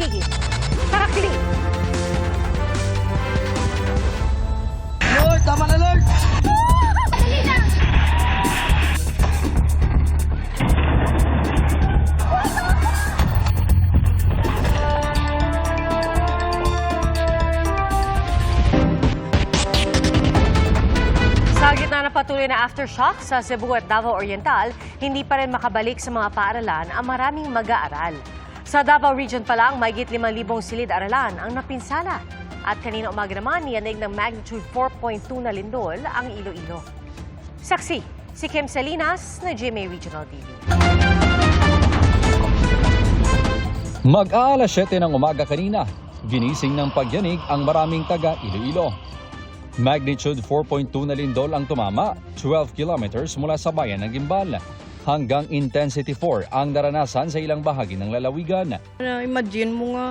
higit. Tarakili! Alert! Tama gitna ng patuloy na aftershock sa Cebu at Davao Oriental, hindi pa rin makabalik sa mga paaralan ang maraming mag-aaral. Sa Davao Region pa lang, mahigit 5,000 silid-aralan ang napinsala. At kanina umaga naman, niyanig ng magnitude 4.2 na lindol ang Iloilo. Saksi, si Kim Salinas na GMA Regional TV. Mag-aalas 7 ng umaga kanina, ginising ng pagyanig ang maraming taga Iloilo. Magnitude 4.2 na lindol ang tumama, 12 kilometers mula sa bayan ng Gimbal. Hanggang intensity 4 ang naranasan sa ilang bahagi ng lalawigan. Imagine mo nga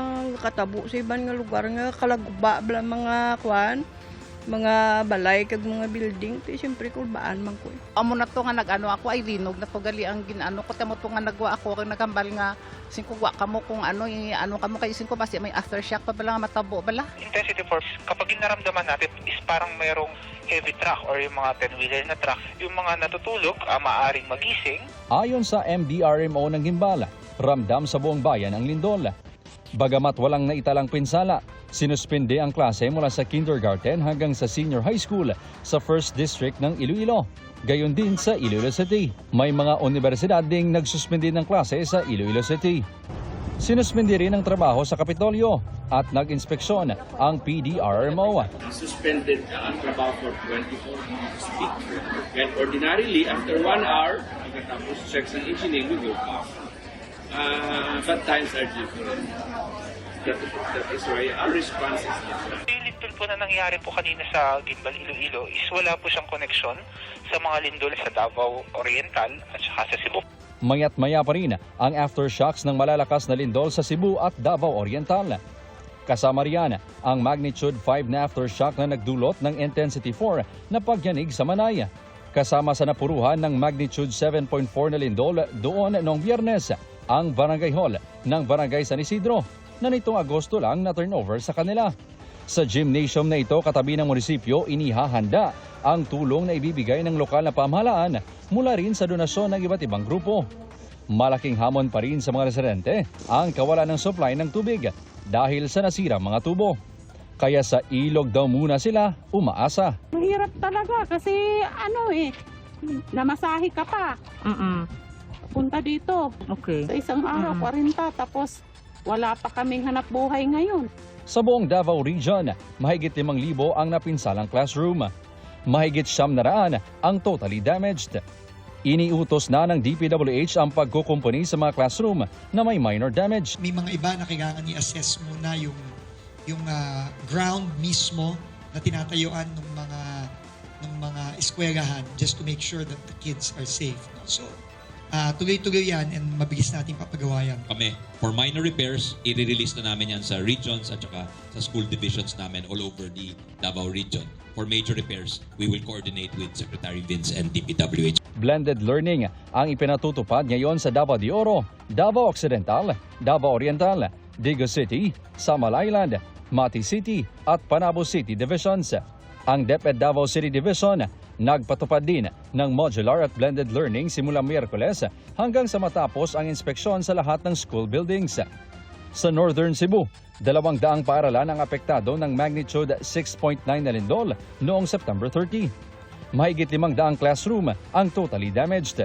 katabo sa ibang lugar nga kalagba bla mga kwan, mga balay kag mga building, ti siyempre kulbaan man ko. eh. amo na to nga nagano ako ay linog na to gali ang ginano ko tamo to nga nagwa ako kag nagambal nga singko wa kamo kung ano i- ano kamo kay singko basi may aftershock pa bala nga matabo bala intensity force, kapag naramdaman natin is parang mayroong heavy truck or yung mga 10-wheeler na truck, yung mga natutulog, ah, maaaring magising, Ayon sa MDRMO ng Gimbal, ramdam sa buong bayan ang lindol. Bagamat walang naitalang pinsala, sinuspinde ang klase mula sa kindergarten hanggang sa senior high school sa 1st District ng Iloilo. Gayon din sa Iloilo City. May mga universidad ding nagsuspindi ng klase sa Iloilo City. Sinuspindi rin ang trabaho sa Kapitolyo at nag-inspeksyon ang PDRMO. suspended ang trabaho for 24 hours. And ordinarily, after one hour, pagkatapos checks and engineering, we will off. Uh, but times are different. That, that is why our response is different. yung lindol po na nangyari po kanina sa Gimbal, Iloilo is wala po siyang koneksyon sa mga lindol sa Davao Oriental at saka sa Cebu. Mayat maya pa rin ang aftershocks ng malalakas na lindol sa Cebu at Davao Oriental. Kasama riyan ang magnitude 5 na aftershock na nagdulot ng intensity 4 na pagyanig sa Manay. Kasama sa napuruhan ng magnitude 7.4 na lindol doon noong biyernes ang barangay hall ng barangay San Isidro na nitong Agosto lang na turnover sa kanila. Sa gymnasium na ito katabi ng munisipyo inihahanda ang tulong na ibibigay ng lokal na pamahalaan mula rin sa donasyon ng iba't ibang grupo. Malaking hamon pa rin sa mga residente ang kawalan ng supply ng tubig dahil sa nasirang mga tubo. Kaya sa ilog daw muna sila umaasa. Mahirap talaga kasi ano eh, namasahe ka pa. Punta dito. Okay. Sa isang araw, 40. Tapos wala pa kaming hanap buhay ngayon. Sa buong Davao Region, mahigit 5,000 ang napinsalang classroom. Mahigit siyam na raan ang totally damaged. Iniutos na ng DPWH ang pagkukumpuni sa mga classroom na may minor damage. may mga iba na kailangan i-assess muna yung yung ah, ground mismo na tinatayuan ng mga ng mga eskwelahan just to make sure that the kids are safe. no? So, ah, tuloy-tuloy yan and mabilis natin papagawa yan. kami. For minor repairs, i-release na namin yan sa regions at saka sa school divisions namin all over the Davao region. For major repairs, we will coordinate with Secretary Vince and DPWH. Blended learning ang ipinatutupad ngayon sa Davao de Oro, Davao Occidental, Davao Oriental, Digo City, Samal Island, Mati City at Panabo City Divisions. Ang DepEd Davao City Division nagpatupad din ng modular at blended learning simula Miyerkules hanggang sa matapos ang inspeksyon sa lahat ng school buildings. Sa Northern Cebu, dalawang daang paaralan ang apektado ng magnitude 6.9 na lindol noong September 30. Mahigit limang daang classroom ang totally damaged.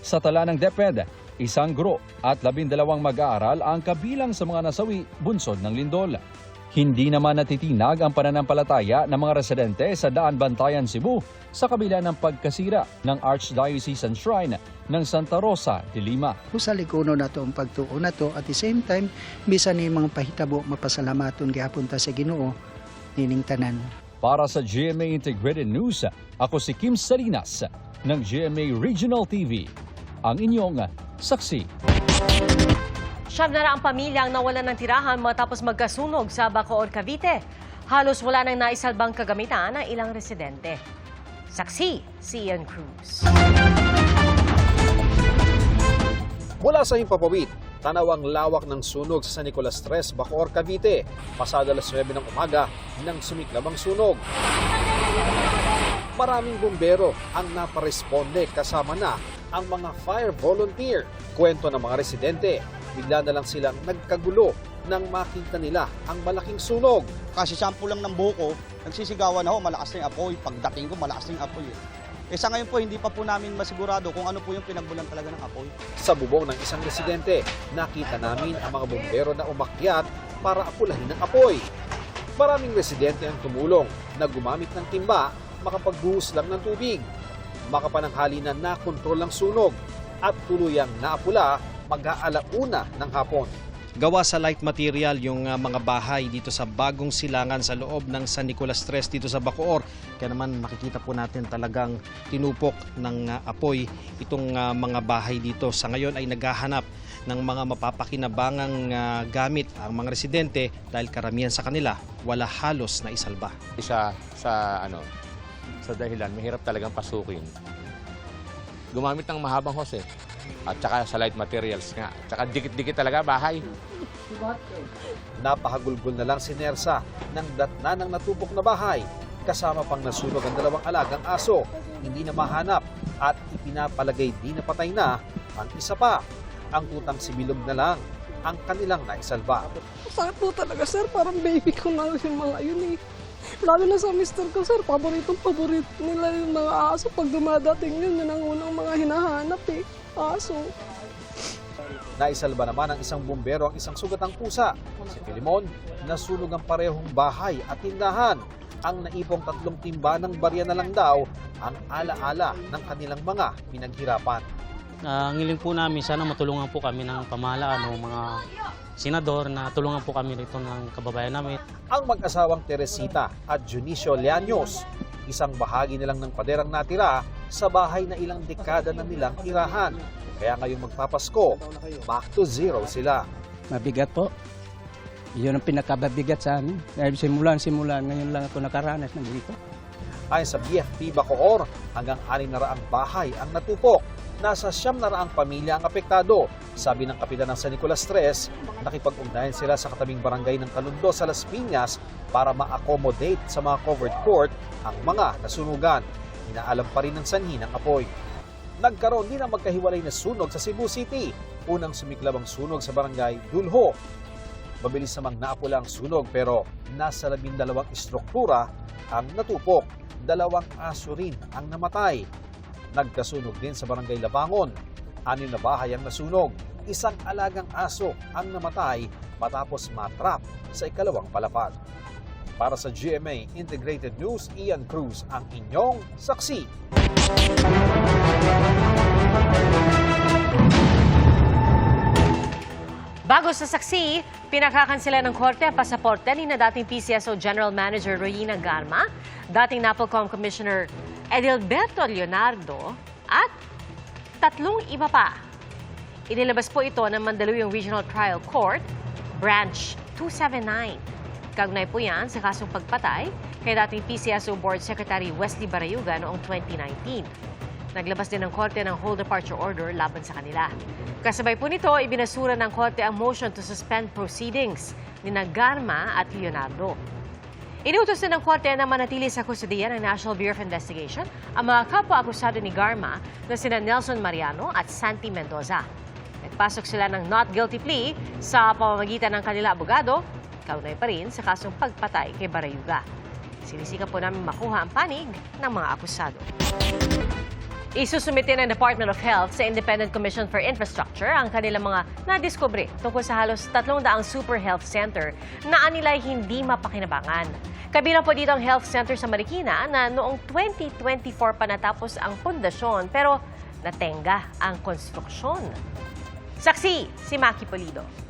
Sa tala ng DepEd, isang guro at labindalawang mag-aaral ang kabilang sa mga nasawi bunsod ng lindol. Hindi naman natitinag ang pananampalataya ng mga residente sa Daan Bantayan, Cebu sa kabila ng pagkasira ng Archdiocesan Shrine ng Santa Rosa de Lima. sa likuno na to ang pagtuo na to at the same time bisan ni mga pahitabo mapasalamaton gihapon ta sa Ginoo nining tanan Para sa GMA Integrated News, ako si Kim Salinas ng GMA Regional TV. Ang inyong saksi. Siyam na ang pamilyang nawalan ng tirahan matapos magkasunog sa Bacoor, Cavite. Halos wala nang naisalbang kagamitan ng ilang residente. Saksi, si Ian Cruz. Mula sa Himpapawid, Tanaw ang lawak ng sunog sa San Nicolas Tres, Bacoor, Cavite. Pasado alas 9 ng umaga nang sumiklab ang sunog. Maraming bumbero ang naparesponde kasama na ang mga fire volunteer. Kwento ng mga residente, bigla na lang silang nagkagulo nang makita nila ang malaking sunog. Kasi sample lang ng buko, nagsisigawan ako, malakas na yung apoy. Pagdating ko, malakas na yung apoy. Eh. Eh sa ngayon po, hindi pa po namin masigurado kung ano po yung pinagbulan talaga ng apoy. Sa bubong ng isang residente, nakita namin ang mga bumbero na umakyat para apulahin ang apoy. Maraming residente ang tumulong na gumamit ng timba makapagbuhos lang ng tubig. Makapananghali na nakontrol ang sunog at tuluyang naapula mag-aalauna ng hapon. gawa sa light material yung ah, mga bahay dito sa bagong silangan sa loob ng San Nicolas Tres dito sa Bacoor. Kaya naman makikita po natin talagang tinupok ng ah, apoy itong ah, mga bahay dito. Sa ngayon ay naghahanap ng mga mapapakinabangang ah, gamit ang mga residente dahil karamihan sa kanila wala halos na isalba. isa sa ano sa dahilan mahirap talagang pasukin. Gumamit ng mahabang hose at saka sa light materials nga. Tsaka dikit-dikit talaga bahay. Napahagulgol na lang si Nersa ng datna ng natupok na bahay kasama pang nasunog ang dalawang alagang aso. Hindi na mahanap at ipinapalagay di na patay na ang isa pa. Ang tutang sibilog na lang ang kanilang naisalba. Sakit po talaga, sir. Parang baby ko na yung mga yun eh. Lalo na sa mister ko, sir. Paboritong paborit nila yung mga aso. Pag dumadating yun, yun ang unang mga hinahanap eh. Aso. Naisalba naman ang isang bumbero ang isang sugatang pusa. Si Filimon, nasunog ang parehong bahay at tindahan. Ang naipong tatlong timba ng barya na lang daw ang alaala ng kanilang mga pinaghirapan. Ang hiling po namin, sana matulungan po kami ng pamahalaan o mga senador na tulungan po kami rito ng kababayan namin. Ang mag-asawang Teresita at Junicio Leaños, isang bahagi nilang ng paderang natira sa bahay na ilang dekada na nilang tirahan. Kaya ngayong magpapasko, back to zero sila. Mabigat po. Yun ang pinakababigat sa amin. Dahil simulan-simulan, ngayon lang ako nakaranas ng dito. Ayon sa BFP Bacoor, hanggang 600 bahay ang natupok. Nasa siyam na raang pamilya ang apektado. Sabi ng kapitan ng San Nicolas Tres, nakipag-ugnayan sila sa katabing barangay ng Kalundo sa Las Piñas para ma-accommodate sa mga covered court ang mga nasunugan. Inaalam pa rin ng sanhi ng apoy. Nagkaroon din ang magkahiwalay na sunog sa Cebu City. Unang sumiklab ang sunog sa barangay Dulho. Mabilis namang naapula ang sunog pero nasa labindalawang istruktura ang natupok. Dalawang aso rin ang namatay. Nagkasunog din sa barangay Labangon. Anim na bahay ang nasunog. Isang alagang aso ang namatay matapos matrap sa ikalawang palapag. Para sa GMA Integrated News, Ian Cruz ang inyong saksi. Bago sa saksi, pinakakansela ng korte ang pasaporte ni na dating PCSO General Manager Royina Garma, dating NAPOLCOM Commissioner Edilberto Leonardo, at tatlong iba pa. Inilabas po ito ng Mandaluyong Regional Trial Court, Branch 279. Kagnay po yan sa kasong pagpatay kay dating PCSO Board Secretary Wesley Barayuga noong 2019. Naglabas din ng korte ng whole departure order laban sa kanila. Kasabay po nito, ibinasura ng korte ang motion to suspend proceedings ni Garma at Leonardo. Inutos din ng korte na manatili sa kustudiya ng National Bureau of Investigation ang mga kapwa-akusado ni Garma na sina Nelson Mariano at Santi Mendoza. Nagpasok sila ng not guilty plea sa pamamagitan ng kanila abogado, kaunay pa rin sa kasong pagpatay kay Barayuga. Sinisikap po namin makuha ang panig ng mga akusado. Isusumite ng Department of Health sa Independent Commission for Infrastructure ang kanilang mga nadiskubre tungkol sa halos 300 Super Health Center na anilay hindi mapakinabangan. Kabilang po dito ang health center sa Marikina na noong 2024 pa natapos ang pundasyon pero natenga ang konstruksyon. Saksi, si Maki Polido.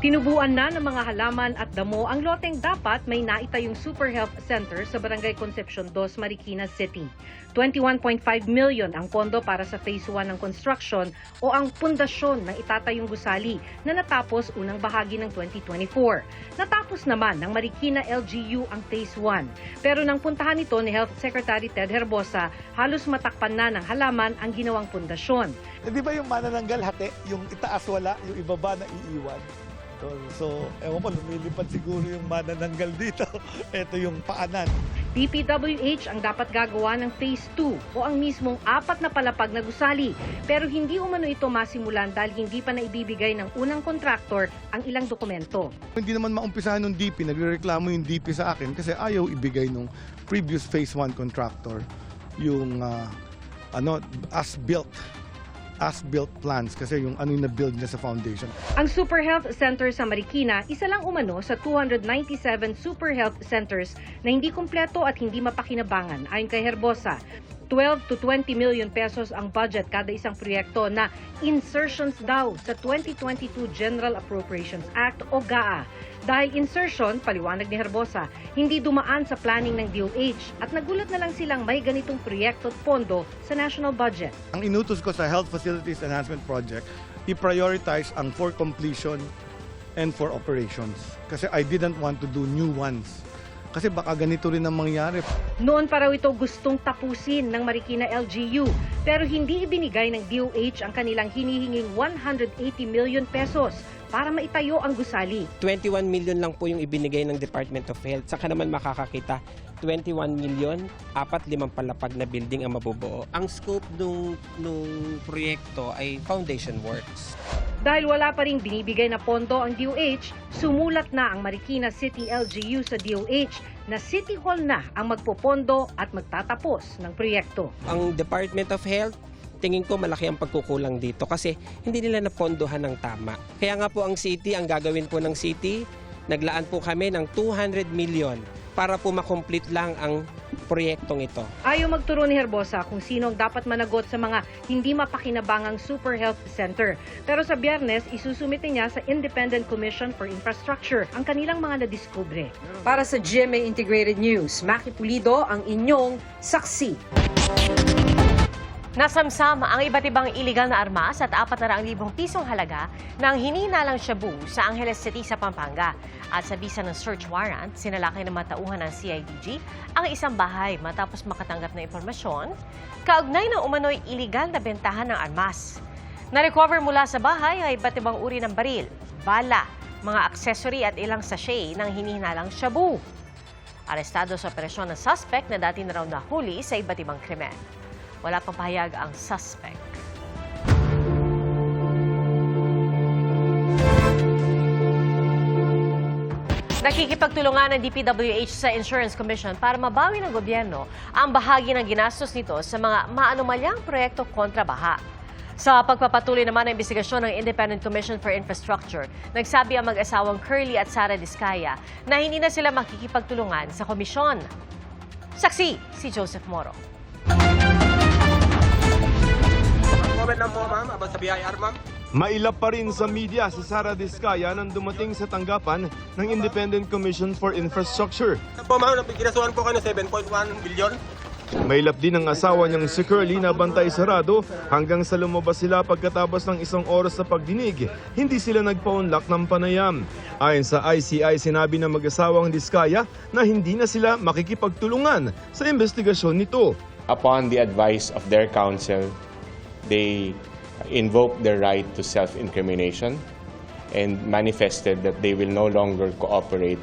Tinubuan na ng mga halaman at damo ang loteng dapat may naitayong Super Health Center sa Barangay Concepcion 2, Marikina City. 21.5 million ang pondo para sa Phase 1 ng construction o ang pundasyon ng itatayong gusali na natapos unang bahagi ng 2024. Natapos naman ng Marikina LGU ang Phase 1. Pero nang puntahan ito ni Health Secretary Ted Herbosa, halos matakpan na ng halaman ang ginawang pundasyon. Eh, di ba yung manananggal hati, yung itaas wala, yung ibaba na iiwan? So, so ewan ko, lumilipad siguro yung manananggal dito. Ito yung paanan. DPWH ang dapat gagawa ng Phase 2 o ang mismong apat na palapag na gusali. Pero hindi umano ito masimulan dahil hindi pa naibibigay ng unang kontraktor ang ilang dokumento. Hindi naman maumpisahan ng DP, nagrereklamo yung DP sa akin kasi ayaw ibigay nung previous Phase 1 contractor yung ah, ano, as-built as-built plans kasi yung ano yung na-build niya sa foundation. Ang Super Health Center sa Marikina, isa lang umano sa 297 Super Health Centers na hindi kumpleto at hindi mapakinabangan ayon kay Herbosa. 12 to 20 million pesos ang budget kada isang proyekto na insertions daw sa 2022 General Appropriations Act o GAA. Dahil insertion, paliwanag ni Herbosa, hindi dumaan sa planning ng DOH at nagulat na lang silang may ganitong proyekto at pondo sa national budget. Ang inutos ko sa Health Facilities Enhancement Project, i-prioritize ang for completion and for operations. Kasi I didn't want to do new ones. Kasi baka ganito rin ang mangyari. Noon pa raw ito gustong tapusin ng Marikina LGU pero hindi ibinigay ng DOH ang kanilang hinihinging 180 million pesos para maitayo ang gusali. 21 million lang po yung ibinigay ng Department of Health. Saka naman makakakita, 21 million, apat limang palapag na building ang mabubuo. Ang scope nung, nung proyekto ay foundation works. Dahil wala pa rin binibigay na pondo ang DOH, sumulat na ang Marikina City LGU sa DOH na City Hall na ang magpopondo at magtatapos ng proyekto. Ang Department of Health, tingin ko malaki ang pagkukulang dito kasi hindi nila napondohan ng tama. Kaya nga po ang city, ang gagawin po ng city, naglaan po kami ng 200 million para po makomplete lang ang proyektong ito. Ayaw magturo ni Herbosa kung sino ang dapat managot sa mga hindi mapakinabangang Super Health Center. Pero sa biyernes, isusumite niya sa Independent Commission for Infrastructure ang kanilang mga nadiskubre. Para sa GMA Integrated News, Maki Pulido ang inyong saksi. Nasamsam ang iba't ibang illegal na armas at 400,000 pisong halaga ng hinihinalang shabu sa Angeles City sa Pampanga. At sa bisa ng search warrant, sinalakay ng matauhan ng CIDG ang isang bahay matapos makatanggap ng impormasyon kaugnay ng umano'y illegal na bentahan ng armas. Na-recover mula sa bahay ay iba't ibang uri ng baril, bala, mga accessory at ilang sachet ng hinihinalang shabu. Arestado sa operasyon ng suspect na dati na raw nahuli sa iba't ibang krimen. Wala pang pahayag ang suspect. Nakikipagtulungan ng DPWH sa Insurance Commission para mabawi ng gobyerno ang bahagi ng ginastos nito sa mga maanomalyang proyekto kontra baha. Sa pagpapatuloy naman ng investigasyon ng Independent Commission for Infrastructure, nagsabi ang mag-asawang Curly at Sara Discaya na hindi na sila makikipagtulungan sa komisyon. Saksi, si Joseph Moro. Comment lang po ma'am, about sa BIR ma'am. Mailap pa rin sa media si Sara Discaya nang dumating sa tanggapan ng Independent Commission for Infrastructure. Ito po ma'am, pinasuhan po kayo ng 7.1 billion. Mailap din ang asawa niyang si Curly na bantay sarado hanggang sa lumabas sila pagkatapos ng isang oras sa pagdinig. Hindi sila nagpa-unlock ng panayam. Ayon sa ICI, sinabi ng mag-asawang Discaya na hindi na sila makikipagtulungan sa investigasyon nito. Upon the advice of their counsel, they invoked their right to self-incrimination and manifested that they will no longer cooperate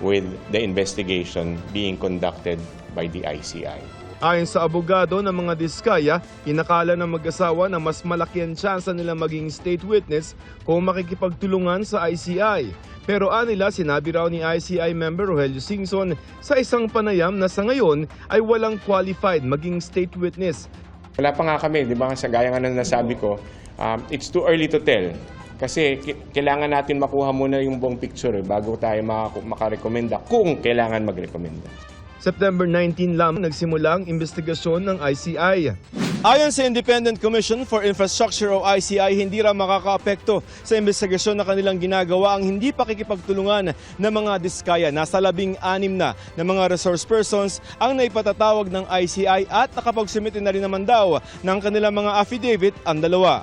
with the investigation being conducted by the ICI. Ayon sa abogado ng mga diskaya, inakala ng mag-asawa na mas malaki ang tsansa nila maging state witness kung makikipagtulungan sa ICI. Pero anila sinabi raw ni ICI member Rogelio Singson sa isang panayam na sa ngayon ay walang qualified maging state witness. Wala pa nga kami, di ba? Sa gaya nga na nasabi ko, um, it's too early to tell. Kasi kailangan natin makuha muna yung buong picture eh, bago tayo maka- makarekomenda kung kailangan magrekomenda. September 19 lam nagsimula ang investigasyon ng ICI. Ayon sa Independent Commission for Infrastructure o ICI, hindi raw makakaapekto sa investigasyon na kanilang ginagawa ang hindi pakikipagtulungan ng mga diskaya. Nasa labing anim na ng mga resource persons ang naipatatawag ng ICI at nakapagsumite na rin naman daw ng kanilang mga affidavit ang dalawa.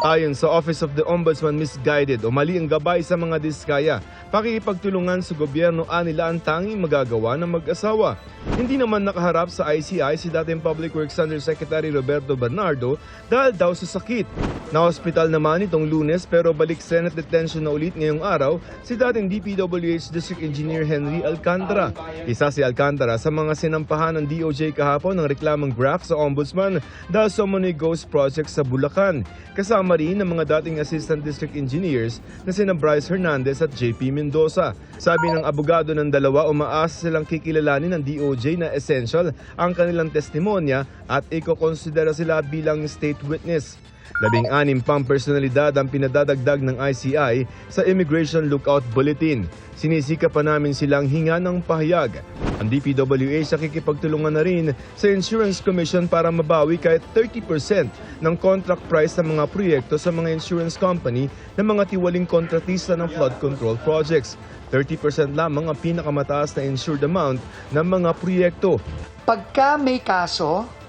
Ayon sa Office of the Ombudsman, misguided o mali ang gabay sa mga diskaya. Pakikipagtulungan sa gobyerno anila ang tanging magagawa ng mag-asawa. Hindi naman nakaharap sa ICI si dating Public Works Undersecretary Roberto Bernardo dahil daw sa sakit. Na-hospital naman itong lunes pero balik Senate detention na ulit ngayong araw si dating DPWH District Engineer Henry Alcantara. Isa si Alcantara sa mga sinampahan ng DOJ kahapon ng reklamang graft sa Ombudsman dahil sa umano'y ghost project sa Bulacan. Kasama rin ng mga dating Assistant District Engineers na sina Bryce Hernandez at JP Mendoza. Sabi ng abogado ng dalawa, umaasa silang kikilalanin ng DOJ na essential ang kanilang testimonya at ikokonsidera sila bilang state witness. Labing anim pang personalidad ang pinadadagdag ng ICI sa Immigration Lookout Bulletin. Sinisika pa namin silang hinga ng pahayag. Ang DPWH nakikipagtulungan na rin sa Insurance Commission para mabawi kahit 30% ng contract price ng mga proyekto sa mga insurance company ng mga tiwaling kontratista ng flood control projects. 30% lamang ang pinakamataas na insured amount ng mga proyekto. Pagka may kaso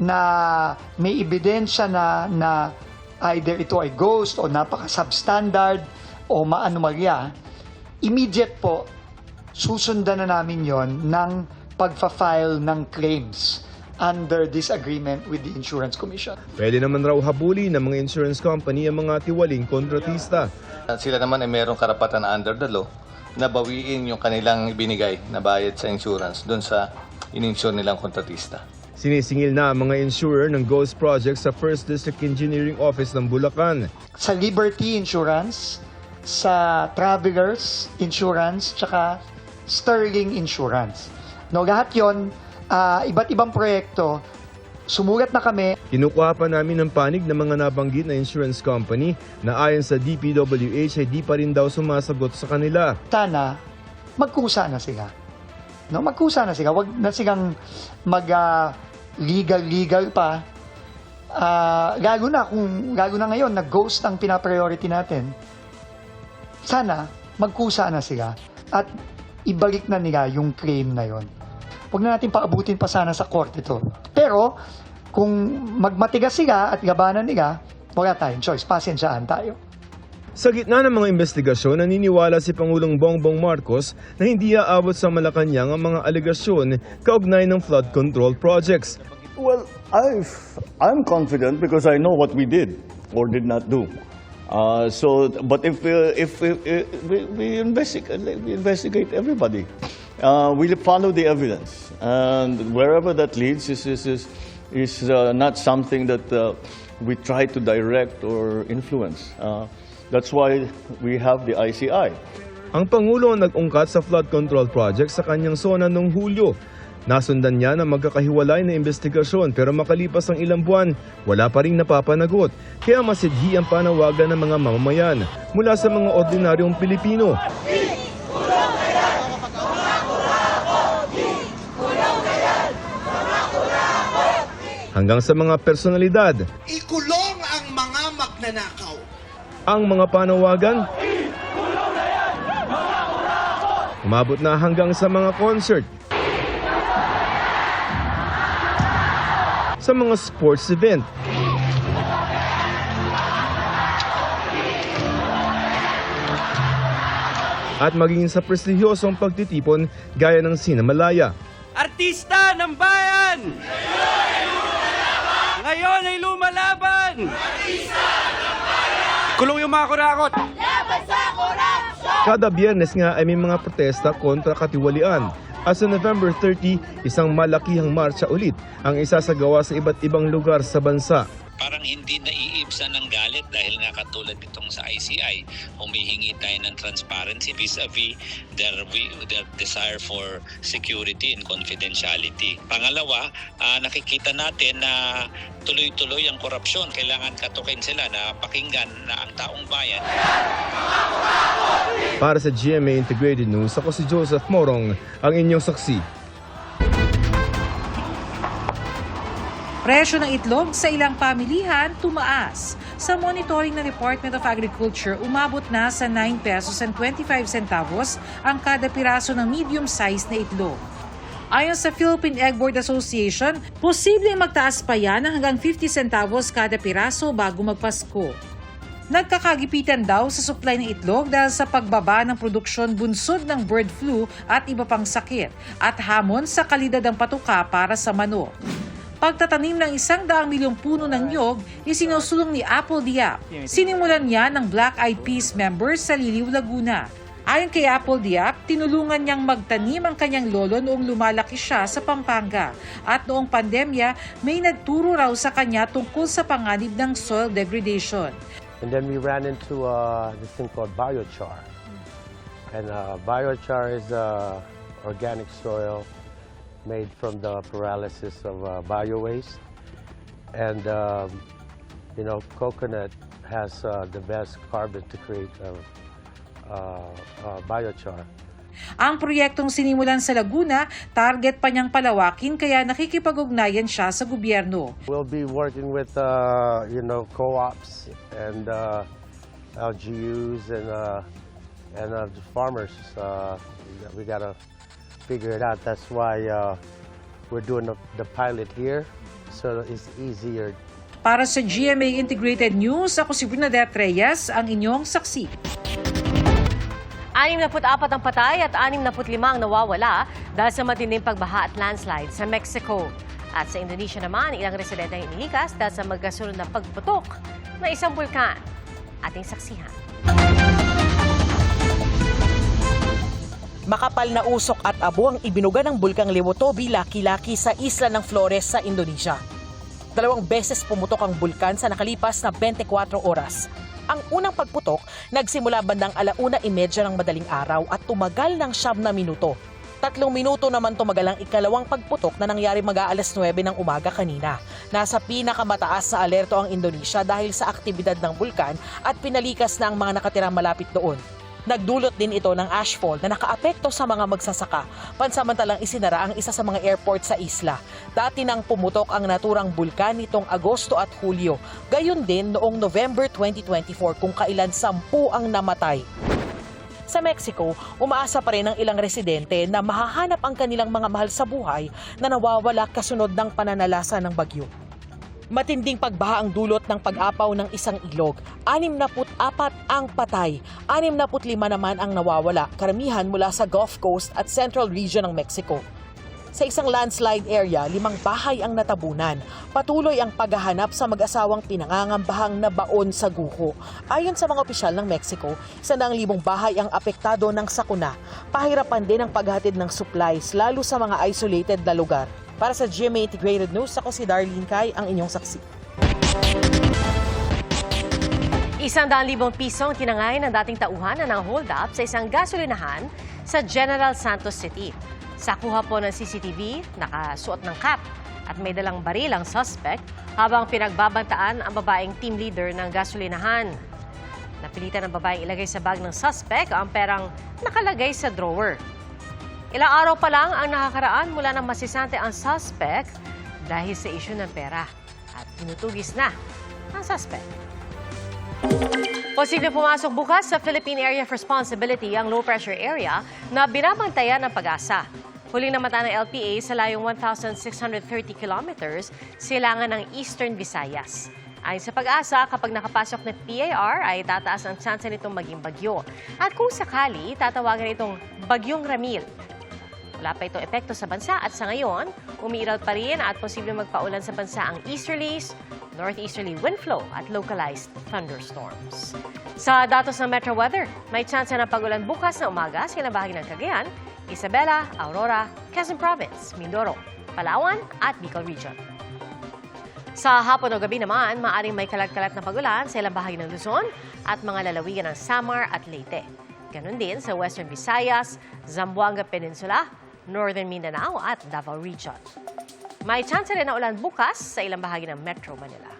na may ebidensya na, na either ito ay ghost o napaka-substandard o maanomalya, immediate po, susundan na namin yon ng pagfa-file ng claims under this agreement with the Insurance Commission. Pwede naman raw habuli ng mga insurance company ang mga tiwaling kontratista. Sila naman ay merong karapatan na under the law na bawiin yung kanilang binigay na bayad sa insurance doon sa in-insure nilang kontratista. Sinisingil na ang mga insurer ng Ghost Project sa First District Engineering Office ng Bulacan. Sa Liberty Insurance, sa Travelers Insurance, tsaka Sterling Insurance. No, lahat yon ah, iba't ibang proyekto, sumulat na kami. Kinukuha pa namin ng panig ng mga nabanggit na insurance company na ayon sa DPWH ay di pa rin daw sumasagot sa kanila. Sana, magkusa na sila. No, magkusa na sila. Wag na silang mag ah, legal-legal pa. Ah, lalo na kung lalo na ngayon nag-ghost ang pinapriority natin. Sana magkusa na sila at ibalik na nila yung claim na yon. Huwag na natin paabutin pa sana sa korte ito. Pero kung magmatigas sila at gabanan nila, wala tayong choice. Pasensyaan tayo. Sa gitna ng mga investigasyon, naniniwala si Pangulong Bongbong Marcos na hindi aabot sa Malacanang ang mga alegasyon kaugnay ng flood control projects. Well, I I'm confident because I know what we did or did not do. Uh, so, but if uh, if, if, uh, we, we investigate, we investigate everybody, uh, we follow the evidence, and wherever that leads is is is, is uh, not something that uh, we try to direct or influence. Uh, that's why we have the ICI. Ang Pangulo ang nag-ungkat sa flood control project sa kanyang sona noong Hulyo. Nasundan niya na magkakahiwalay na investigasyon pero makalipas ang ilang buwan, wala pa rin napapanagot. Kaya masidhi ang panawagan ng mga mamamayan mula sa mga ordinaryong Pilipino. Hanggang sa mga personalidad, Ikulong ang mga magnanakaw. Ang mga panawagan umabot na hanggang sa mga concert sa mga sports event at maging sa prestigyosong pagtitipon gaya ng Sinamalaya. Artista ng bayan! Ngayon ay lumalaban! Kulong yung mga kurakot! Kada biyernes nga ay may mga protesta kontra katiwalian. At sa November 30, isang malakihang marcha ulit ang isasagawa sa iba't ibang lugar sa bansa. parang hindi naiibsan ng galit dahil nga katulad itong sa ICI, humihingi tayo ng transparency vis-a-vis their, their desire for security and confidentiality. Pangalawa, ah, nakikita natin na tuloy-tuloy ang korupsyon. Kailangan katukin sila na pakinggan na ang taong bayan Para sa GMA Integrated News, ako si Joseph Morong, ang inyong saksi. Presyo ng itlog sa ilang pamilihan tumaas. Sa monitoring ng Department of Agriculture, umabot na sa 9 pesos and 25 centavos ang kada piraso ng medium-sized na itlog. Ayon sa Philippine Egg Board Association, posibleng magtaas pa yan ng hanggang 50 centavos kada piraso bago magpasko. Nagkakagipitan daw sa supply ng itlog dahil sa pagbaba ng produksyon bunsod ng bird flu at iba pang sakit at hamon sa kalidad ng patuka para sa manok. Pagtatanim ng isang daang milyong puno ng nyog, isinusulong ni Apple Diap. Sinimulan niya ng Black Eyed Peas members sa Liliw, Laguna. Ayon kay Apple Diap, tinulungan niyang magtanim ang kanyang lolo noong lumalaki siya sa Pampanga. At noong pandemya, may nagturo raw sa kanya tungkol sa panganib ng soil degradation. And then we ran into uh, this thing called biochar. And uh, biochar is uh, organic soil made from the paralysis of uh, bio waste. And, um, you know, coconut has uh, the best carbon to create uh, uh, uh, biochar. Ang proyektong sinimulan sa Laguna, target pa niyang palawakin kaya nakikipag-ugnayan siya sa gobyerno. We'll be working with, uh, you know, co-ops and uh, LGUs and uh, and uh, farmers. Uh, we gotta figure it out. That's why uh, we're doing the, the pilot here, so it's easier. Para sa GMA Integrated News, ako si Bernadette Reyes, ang inyong saksi. 64 ang patay at 65 ang nawawala dahil sa matinding pagbaha at landslide sa Mexico. At sa Indonesia naman, ilang residente ang inilikas dahil sa magkasunod na pagputok ng isang bulkan. Ating saksihan. Makapal na usok at abo ang ibinuga ng bulkang Lewotobi laki-laki sa isla ng Flores sa Indonesia. Dalawang beses pumutok ang bulkan sa nakalipas na 24 oras. Ang unang pagputok nagsimula bandang alauna imedya ng madaling araw at tumagal ng siyam na minuto. Tatlong minuto naman tumagal ang ikalawang pagputok na nangyari mag-aalas 9 ng umaga kanina. Nasa pinakamataas na alerto ang Indonesia dahil sa aktibidad ng bulkan at pinalikas na ang mga nakatirang malapit doon. Nagdulot din ito ng ashfall na nakaapekto sa mga magsasaka, pansamantalang isinara ang isa sa mga airport sa isla. Dati nang pumutok ang naturang bulkan nitong Agosto at Hulyo, gayon din noong November 2024 kung kailan sampu ang namatay. Sa Mexico, umaasa pa rin ang ilang residente na mahahanap ang kanilang mga mahal sa buhay na nawawala kasunod ng pananalasa ng bagyo. Matinding pagbaha ang dulot ng pag-apaw ng isang ilog. 64 ang patay, 65 naman ang nawawala, karamihan mula sa Gulf Coast at Central Region ng Mexico. Sa isang landslide area, limang bahay ang natabunan. Patuloy ang paghahanap sa mag-asawang pinangangambahang na baon sa guho. Ayon sa mga opisyal ng Mexico, sandaang libong bahay ang apektado ng sakuna. Pahirapan din ang paghatid ng supplies, lalo sa mga isolated na lugar. Para sa GMA Integrated News, ako si Darlene Kai, ang inyong saksi. Isang daan libong pisong tinangay ng dating tauhan na ng hold up sa isang gasolinahan sa General Santos City. Sa kuha po ng CCTV, nakasuot ng cap at may dalang baril ang suspect habang pinagbabantaan ang babaeng team leader ng gasolinahan. Napilitan ng babaeng ilagay sa bag ng suspect ang perang nakalagay sa drawer. Ilang araw pa lang ang nakakaraan mula ng masisante ang suspect dahil sa isyu ng pera at tinutugis na ang suspect. Posible pumasok bukas sa Philippine Area of Responsibility ang low-pressure area na binabantayan ng pag-asa. Huling namata ng LPA sa layong 1,630 kilometers silangan ng Eastern Visayas. Ayon sa pag-asa, kapag nakapasok ng PAR ay tataas ang tsansa nitong maging bagyo. At kung sakali, tatawagan itong Bagyong Ramil. Wala pa itong epekto sa bansa at sa ngayon, umiiral pa rin at posibleng magpaulan sa bansa ang easterlies, northeasterly wind flow at localized thunderstorms. Sa datos ng Metro Weather, may tsansa ng pagulan bukas na umaga sa ilang bahagi ng Cagayan, Isabela, Aurora, Quezon Province, Mindoro, Palawan at Bicol Region. Sa hapon o gabi naman, maaring may kalat-kalat na pagulan sa ilang bahagi ng Luzon at mga lalawigan ng Samar at Leyte. Ganon din sa Western Visayas, Zamboanga Peninsula, Northern Mindanao at Davao Region. May chance rin na ulan bukas sa ilang bahagi ng Metro Manila.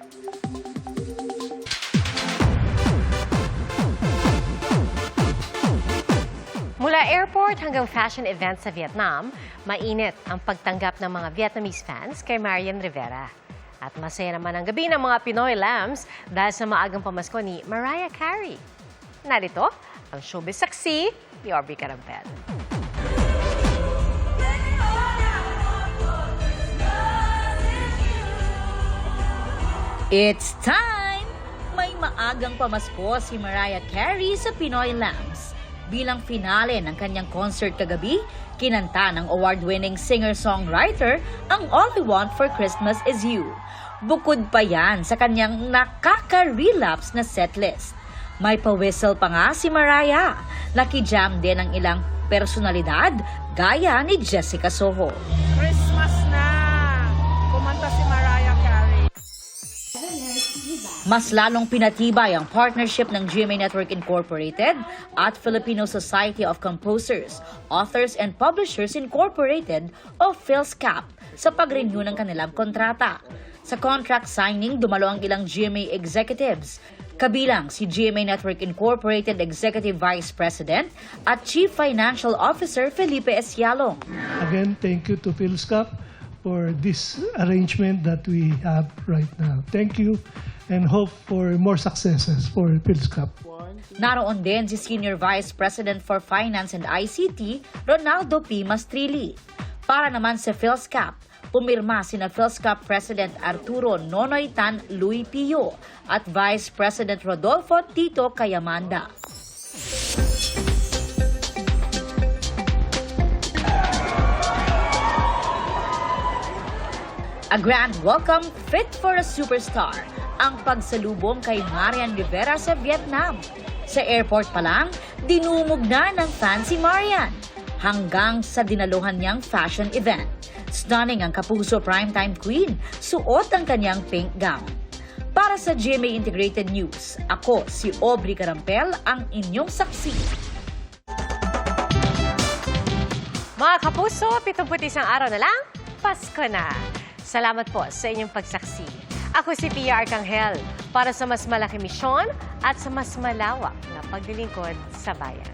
Mula airport hanggang fashion event sa Vietnam, mainit ang pagtanggap ng mga Vietnamese fans kay Marian Rivera. At masaya naman ang gabi ng mga Pinoy Lambs dahil sa maagang pamasko ni Mariah Carey. Narito ang showbiz saksi ni Aubrey Carampel. It's time! May maagang pamasko si Mariah Carey sa Pinoy Lambs. Bilang finale ng kanyang concert kagabi, kinanta ng award-winning singer-songwriter ang All We Want for Christmas Is You. Bukod pa yan sa kanyang nakaka-relapse na setlist. May pa-whistle pa nga si Mariah. Nakijam din ang ilang personalidad gaya ni Jessica Soho. Mas lalong pinatibay ang partnership ng GMA Network Incorporated at Filipino Society of Composers, Authors and Publishers Incorporated o PhilSCAP sa pag-renew ng kanilang kontrata. Sa contract signing, dumalo ang ilang GMA executives, kabilang si GMA Network Incorporated Executive Vice President at Chief Financial Officer Felipe Esialong. Again, thank you to PhilSCAP for this arrangement that we have right now. Thank you and hope for more successes for PhilSCAP. Naroon din si Senior Vice President for Finance and ICT, Ronaldo P. Mastrilli. Para naman sa PhilSCAP, pumirma sina PhilSCAP President Arturo Nonoy Tan Luis Pio at Vice President Rodolfo Tito Cayamanda. A grand welcome fit for a superstar ang pagsalubong kay Marian Rivera sa Vietnam. Sa airport pa lang, dinumog na ng fan si Marian hanggang sa dinaluhan niyang fashion event. Stunning ang kapuso primetime queen, suot ang kanyang pink gown. Para sa GMA Integrated News, ako si Aubrey Carampel ang inyong saksi. Mga kapuso, 71 araw na lang, Pasko na. Salamat po sa inyong pagsaksi. Ako si Pia Arcangel para sa mas malaki misyon at sa mas malawak na paglilingkod sa bayan.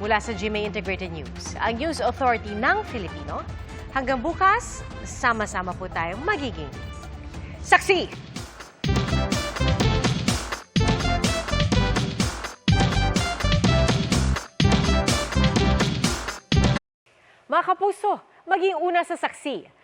Mula sa GMA Integrated News, ang News Authority ng Filipino, hanggang bukas, sama-sama po tayong magiging saksi! Mga kapuso, maging una sa saksi.